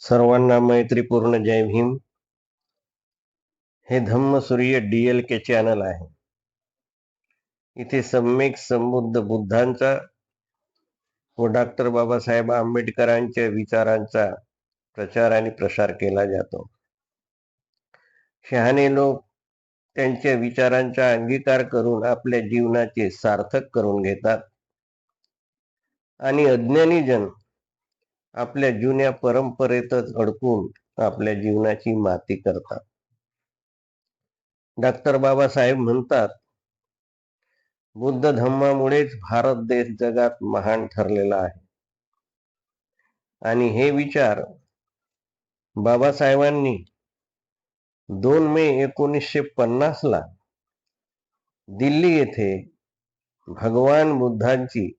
सर्वांना मैत्रीपूर्ण जय भीम. हे Dhammasurya D L K channel आहे. इथे सम्यक समृद्ध बुद्धांचा व डॉक्टर बाबासाहेब आंबेडकरांच्या विचारांचा प्रचार आणि प्रसार केला जातो. शहाणे लोक त्यांच्या विचारांचा अंगीकार करून आपल्या जीवनाचे सार्थक करून घेतात. आणि अज्ञानी जन आपल्या जुन्या परंपरेतच अडकून आपल्या जीवनाची माती करतात. डॉक्टर बाबासाहेब म्हणतात बुद्ध धम्मामुळेच भारत देश जगात महान ठरलेला आहे. आणि हे विचार बाबासाहेबांनी दोन मे एकोणीसशे पन्नास ला दिल्ली येथे भगवान बुद्धांची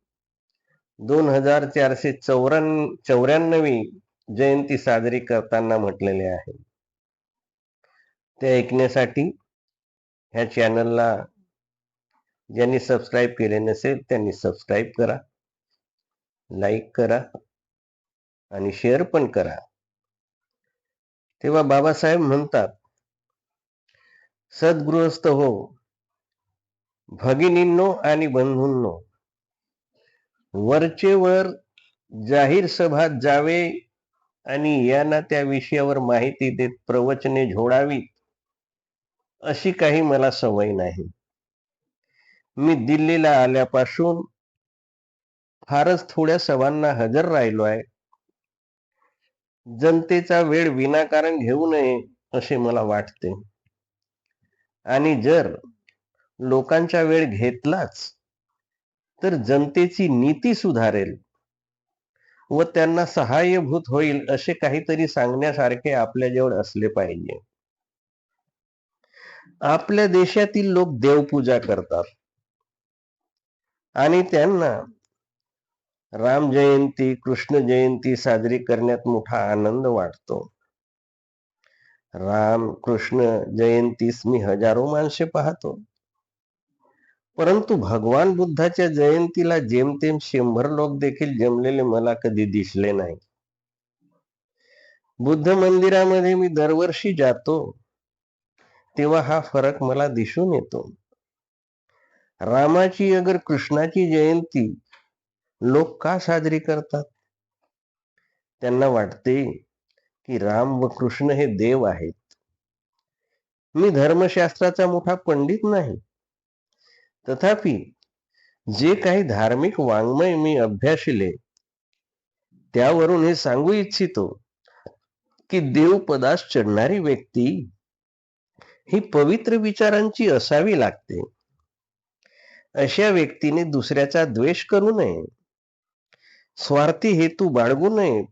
दोन हजार चारशे चौऱ्या चौऱ्याण्णवी जयंती साजरी करताना म्हटलेले आहे. ते ऐकण्यासाठी ह्या चॅनलला ज्यांनी सबस्क्राईब केले नसेल त्यांनी सबस्क्राईब करा लाईक करा आणि शेअर पण करा. तेव्हा बाबासाहेब म्हणतात सद्गृहस्थ हो भगिनींनो आणि बंधूंनो वरचे वर जाहीर सभात जावे आणि यांना त्या विषयावर माहिती देत प्रवचने झोडावीत अशी काही मला सवय नाही. मी दिल्लीला आल्यापासून फारच थोड्या सभांना हजर राहिलो आहे. जनतेचा वेळ विनाकारण घेऊ नये असे मला वाटते. आणि जर लोकांचा वेळ घेतलाच तर जनतेची नीती सुधारेल व त्यांना सहाय्यभूत होईल असे काहीतरी सांगण्यासारखे आपल्याजवळ असले पाहिजे. आपल्या देशातील लोक देवपूजा करतात. आणि त्यांना राम जयंती कृष्ण जयंती साजरी करण्यात मोठा आनंद वाटतो. राम कृष्ण जयंतीस मी हजारो माणसे पाहतो. परंतु भगवान बुद्धाच्या जयंतीला जेमतेम शंभर लोक देखील जमलेले मला कधी दिसले नाही. बुद्ध मंदिरामध्ये मी दरवर्षी जातो तेव्हा हा फरक मला दिसून येतो. रामाची अगर कृष्णाची जयंती लोक का साजरी करतात? त्यांना वाटते की राम व कृष्ण हे देव आहेत. मी धर्मशास्त्राचा मोठा पंडित नाही. तथापि जे काही धार्मिक वाङ्मय मी अभ्यासिले त्यावरून हे सांगू इच्छितो की देवपदास चढणारी व्यक्ती ही पवित्र विचारांची असावी लागते. अशा व्यक्तीने दुसऱ्याचा द्वेष करू नये स्वार्थी हेतू बाळगू नये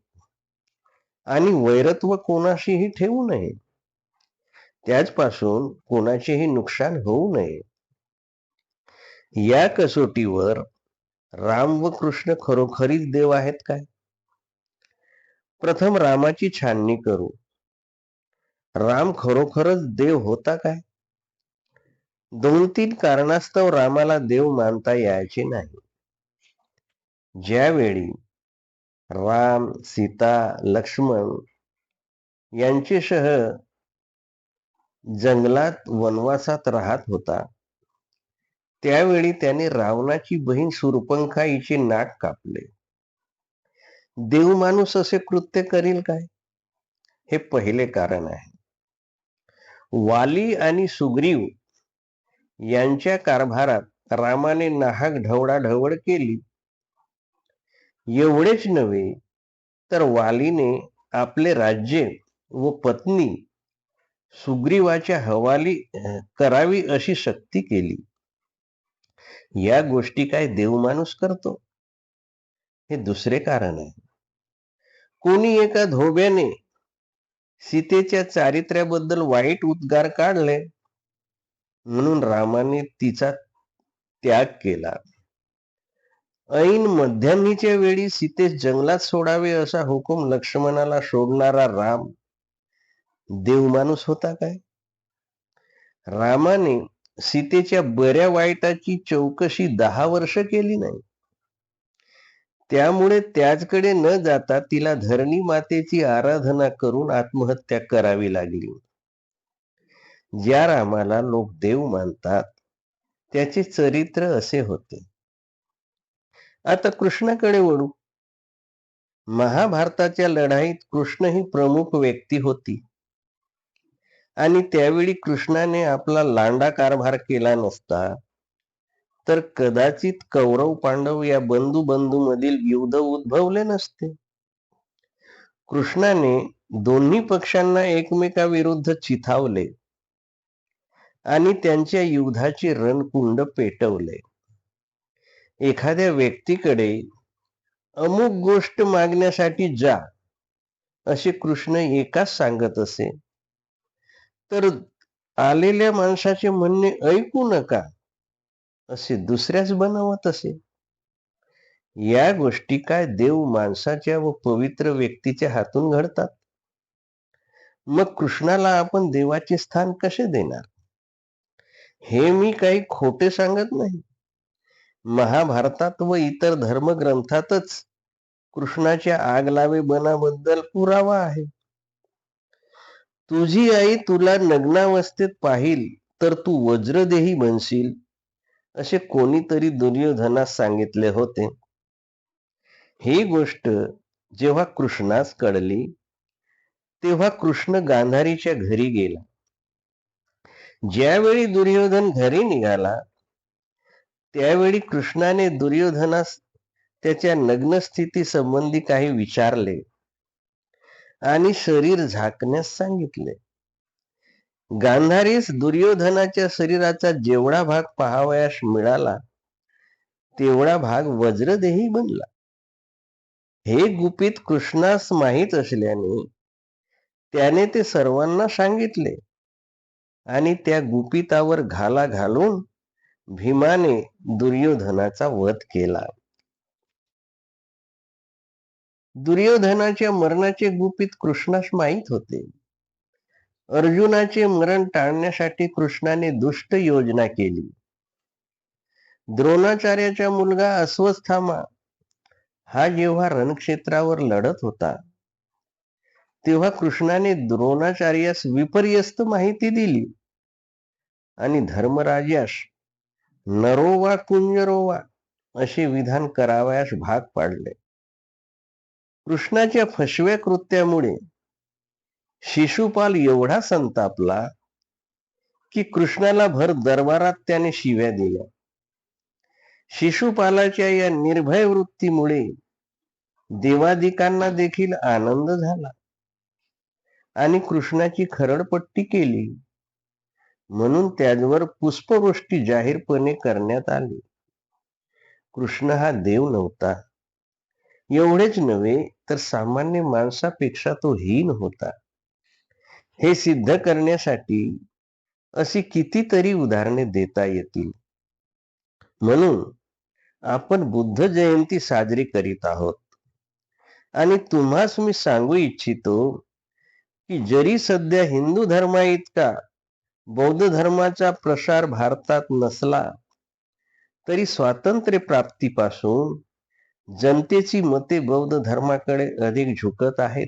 आणि वैरत्व कोणाशीही ठेवू नये. त्याचपासून कोणाचेही नुकसान होऊ नये. या कसोटीवर राम व कृष्ण खरोखरीच देव आहेत काय? प्रथम रामाची छाननी करू. राम खरोखरच देव होता काय? दोन तीन कारणास्तव रामाला देव मानता यायचे नाही. ज्यावेळी राम सीता लक्ष्मण यांचे यांचेसह जंगलात वनवासात राहत होता त्यावेळी त्याने रावणाची बहीण सुरपंखा हिचे नाक कापले. देव माणूस असे कृत्य करील काय? हे पहिले कारण आहे. वाली आणि सुग्रीव यांच्या कारभारात रामाने नाहक ढवळाढवळ केली. एवढेच नव्हे तर वालीने आपले राज्य व पत्नी सुग्रीवाच्या हवाली करावी अशी सक्ती केली. या गोष्टी काय देव माणूस करतो? हे दुसरे कारण आहे. कोणी एका धोब्याने सीतेच्या चारित्र्याबद्दल वाईट उद्गार काढले म्हणून रामाने तिचा त्याग केला. ऐन मध्यान्हीच्या वेळी सीतेस जंगलात सोडावे असा हुकूम लक्ष्मणाला सोडणारा राम देव माणूस होता काय? रामाने सीतेच्या बऱ्या वाईटाची चौकशी दहा वर्ष केली नाही. त्यामुळे त्याचकडे न जाता तिला धरणी मातेची आराधना करून आत्महत्या करावी लागली. ज्या रामाला लोक देव मानतात त्याचे चरित्र असे होते. आता कृष्णाकडे वळू. महाभारताच्या लढाईत कृष्ण ही प्रमुख व्यक्ती होती. आणि त्यावेळी कृष्णाने आपला लांडा कारभार केला नसता तर कदाचित कौरव पांडव या बंधू बंधू मधील युद्ध उद्भवले नसते. कृष्णाने दोन्ही पक्षांना एकमेकाविरुद्ध चिथावले आणि त्यांच्या युद्धाचे रणकुंड पेटवले. एखाद्या व्यक्तीकडे अमुक गोष्ट मागण्यासाठी जा असे कृष्ण एकाच सांगत असे. तर आलेल्या माणसाचे म्हणणे ऐकू नका असे दुसऱ्याच बनवत असे या गोष्टी काय देव माणसाच्या व पवित्र व्यक्तीच्या हातून घडतात? मग कृष्णाला आपण देवाचे स्थान कसे देणार? हे मी काही खोटे सांगत नाही. महाभारतात व इतर धर्मग्रंथातच कृष्णाच्या आग लावे बनाबद्दल पुरावा आहे. तुझी आई तुला नग्नावस्थेत पाहिल तर तू वज्रदेही बनशील असे कोणीतरी दुर्योधनास सांगितले होते. ही गोष्ट जेव्हा कृष्णास कळली तेव्हा कृष्ण गांधारीच्या घरी गेला. ज्यावेळी दुर्योधन घरी निघाला त्यावेळी कृष्णाने दुर्योधनास त्याच्या नग्न स्थिती संबंधी काही विचारले. आणि शरीर झाकण्यास सांगितले. गांधारीस दुर्योधनाच्या शरीराचा जेवढा भाग पहावयास मिळाला तेवढा भाग वज्रदेही बनला. हे गुपित कृष्णास माहीत असल्याने त्याने ते सर्वांना सांगितले आणि त्या गुपितावर घाला घालून भीमाने दुर्योधनाचा वध केला. दुर्योधनाच्या मरणाचे गुपित कृष्णास माहीत होते. अर्जुनाचे मरण टाळण्यासाठी कृष्णाने दुष्ट योजना केली. द्रोणाचार्याचा मुलगा अस्वस्थामा हा जेव्हा रणक्षेत्रावर लढत होता तेव्हा कृष्णाने द्रोणाचार्यास विपर्यस्त माहिती दिली. आणि धर्मराजास नरोवा कुंजरोवा असे विधान करावयास भाग पाडले. कृष्णाच्या फसव्या कृत्यामुळे शिशुपाल एवढा संतापला की कृष्णाला भर दरबारात त्याने शिव्या दिल्या. शिशुपालाच्या या निर्भय वृत्तीमुळे देवादिकांना देखील आनंद झाला आणि कृष्णाची खरडपट्टी केली. म्हणून त्याचवर पुष्पवृष्टी जाहीरपणे करण्यात आली. कृष्ण हा देव नव्हता. एवढेच नव्हे तर सामान्य माणसापेक्षा तो हीन होता. हे सिद्ध करण्यासाठी अशी कितीतरी उदाहरणे देता येतील. म्हणून आपण बुद्ध जयंती साजरी करीत आहोत. आणि तुम्हास मी सांगू इच्छितो की जरी सध्या हिंदू धर्मा इतका बौद्ध धर्माचा प्रसार भारतात नसला तरी स्वातंत्र्य प्राप्तीपासून जनतेची मते बौद्ध धर्माकडे अधिक झुकत आहेत.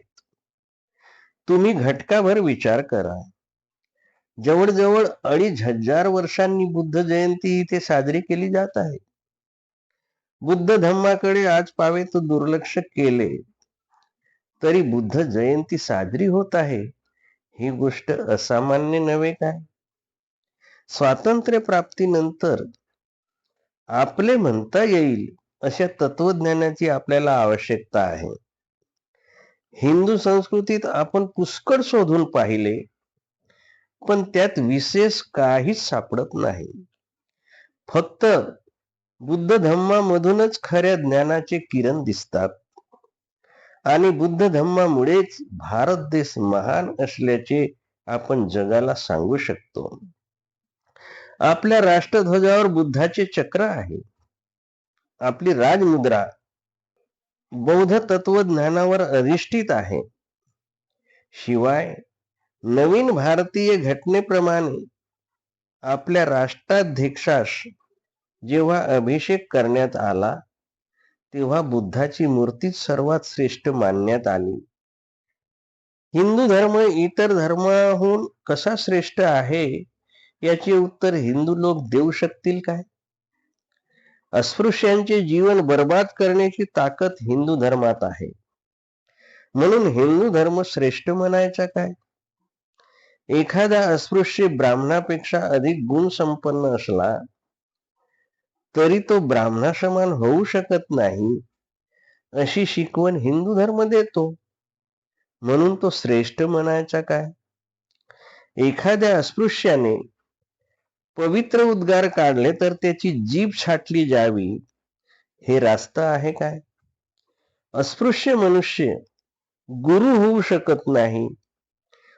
तुम्ही घटकाभर विचार करा. जवळजवळ अडीच हजार वर्षांनी बुद्ध जयंती इथे साजरी केली जात आहे. बुद्ध धम्माकडे आज पावे तो दुर्लक्ष केले. तरी बुद्ध जयंती साजरी होत आहे. ही गोष्ट असामान्य नव्हे काय? स्वातंत्र्य प्राप्तीनंतर आपले म्हणता येईल. अशा तत्वज्ञानाची आपल्याला आवश्यकता आहे. हिंदू संस्कृतीत आपण पुष्कळ शोधून पाहिले पण त्यात विशेष काहीच सापडत नाही. फक्त बुद्ध धम्मामधूनच खऱ्या ज्ञानाचे किरण दिसतात आणि बुद्ध धम्मामुळेच भारत देश महान असल्याचे आपण जगाला सांगू शकतो. आपल्या राष्ट्रध्वजावर बुद्धाचे चक्र आहे. आपली राजमुद्रा बौद्ध तत्वज्ञानावर अधिष्ठित आहे. शिवाय नवीन भारतीय घटनेप्रमाणे आपल्या राष्ट्राध्यक्षास जेव्हा अभिषेक करण्यात आला तेव्हा बुद्धाची मूर्तीच सर्वात श्रेष्ठ मानण्यात आली. हिंदू धर्म इतर धर्माहून कसा श्रेष्ठ आहे याचे उत्तर हिंदू लोक देऊ शकतील काय? अस्पृश्यांचे जीवन बर्बाद करण्याची ताकद हिंदू धर्मात आहे. म्हणून हिंदू धर्म श्रेष्ठ म्हणायचा काय? एखादा अस्पृश्य ब्राह्मणापेक्षा अधिक गुण संपन्न असला तरी तो ब्राह्मणासमान होऊ शकत नाही अशी शिकवण हिंदू धर्म देतो. म्हणून तो श्रेष्ठ म्हणायचा काय? एखाद्या अस्पृश्याने पवित्र उद्गार काढले तर त्याची जीभ छाटली जावी. हे रास्त आहे काय? अस्पृश्य मनुष्य गुरु होऊ शकत नाही.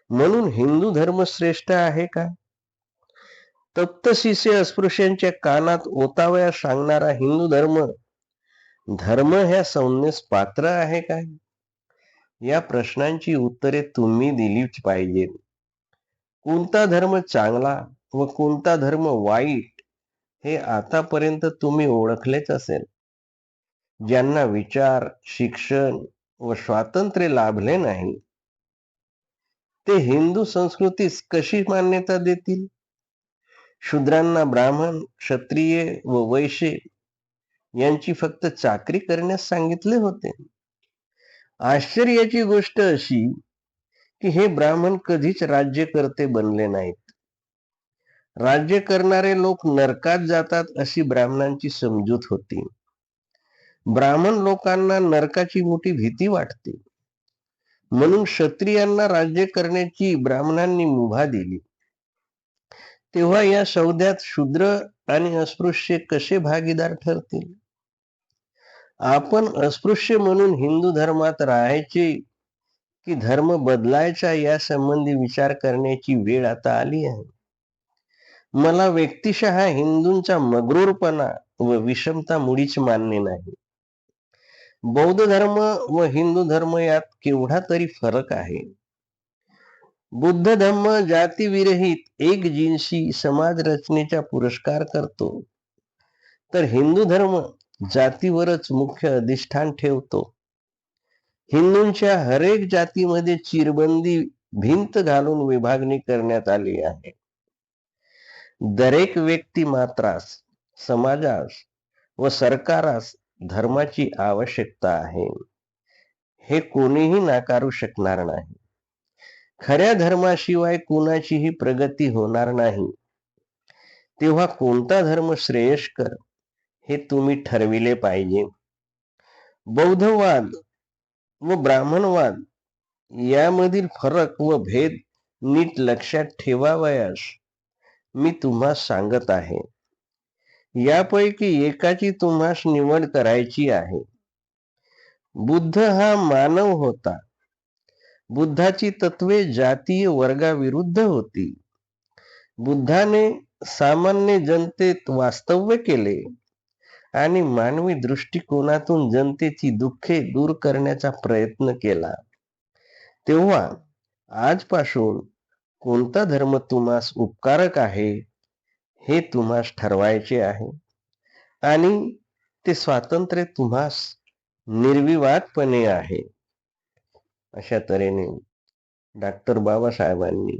म्हणून हिंदू धर्म श्रेष्ठ आहे का? तप्तशिसे अस्पृश्यांच्या कानात ओतावया सांगणारा हिंदू धर्म धर्म ह्या संज्ञेस पात्र आहे काय? या प्रश्नांची उत्तरे तुम्ही दिलीच पाहिजेत. कोणता धर्म चांगला व कोणता धर्म वाईट हे आतापर्यंत तुम्ही ओळखलेच असेल. ज्यांना विचार शिक्षण व स्वातंत्र्य लाभले नाही ते हिंदू संस्कृतीस कशी मान्यता देतील? शूद्रांना ब्राह्मण क्षत्रिय व वैश्य यांची फक्त चाकरी करण्यास सांगितले होते. आश्चर्याची गोष्ट अशी की हे ब्राह्मण कधीच राज्यकर्ते बनले नाहीत. राज्य करणारे लोक नरकात जातात अशी ब्राह्मणांची समजूत होती. ब्राह्मण लोकांना नरकाची मोठी भीती वाटते. म्हणून क्षत्रियांना राज्य करण्याची ब्राह्मणांनी मुभा दिली. तेव्हा या सौद्यात शूद्र आणि अस्पृश्य कसे भागीदार ठरतील? आपण अस्पृश्य म्हणून हिंदू धर्मात राहायचे की धर्म बदलायचा या संबंधी विचार करण्याची वेळ आता आली आहे. मला व्यक्तिशः हिंदूंचा मगरूरपणा व विषमता मुळीच मान्य नाही. बौद्ध धर्म व हिंदू धर्म यात केवढा तरी फरक आहे. बुद्ध धर्म जातीविरहित एक जिन्सी समाज रचनेचा पुरस्कार करतो. तर हिंदू धर्म जातीवरच मुख्य अधिष्ठान ठेवतो. हिंदूंच्या हरेक जातीमध्ये चिरबंदी भिंत घालून विभागणी करण्यात आली आहे. दरेक व्यक्ती मात्रास समाजास व सरकारास धर्माची आवश्यकता आहे. हे कोणीही नाकारू शकणार नाही. खऱ्या धर्माशिवाय कोणाचीही प्रगती होणार नाही. तेव्हा कोणता धर्म श्रेयस्कर हे तुम्ही ठरविले पाहिजे? बौद्धवाद व ब्राह्मणवाद यामधील फरक व भेद नीट लक्षात ठेवावयास मी तुम्हा सांगत आहे. यापैकी एकाची तुम्हास निवड करायची आहे. बुद्ध हा मानव होता. बुद्धाची तत्वे जातीय वर्गाविरुद्ध होती. बुद्धाने सामान्य जनतेत वास्तव्य केले आणि मानवी दृष्टिकोनातून जनतेची दुःखे दूर करण्याचा प्रयत्न केला. तेव्हा आजपासून कोणता धर्म तुम्हास उपकारक आहे हे तुम्हास ठरवायचे आहे. आणि ते स्वातंत्र्य तुम्हास निर्विवादपणे आहे. अशा तऱ्हेने डॉक्टर बाबासाहेबांनी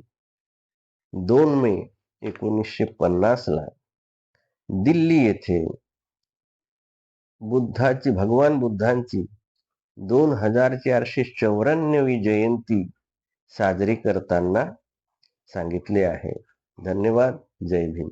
दोन मे एकोणीसशे पन्नास ला दिल्ली येथे बुद्धाची भगवान बुद्धांची दोन हजार चारशे चौऱ्याण्णवी जयंती साजरी करताना सांगितले आहे. धन्यवाद. जय भीम.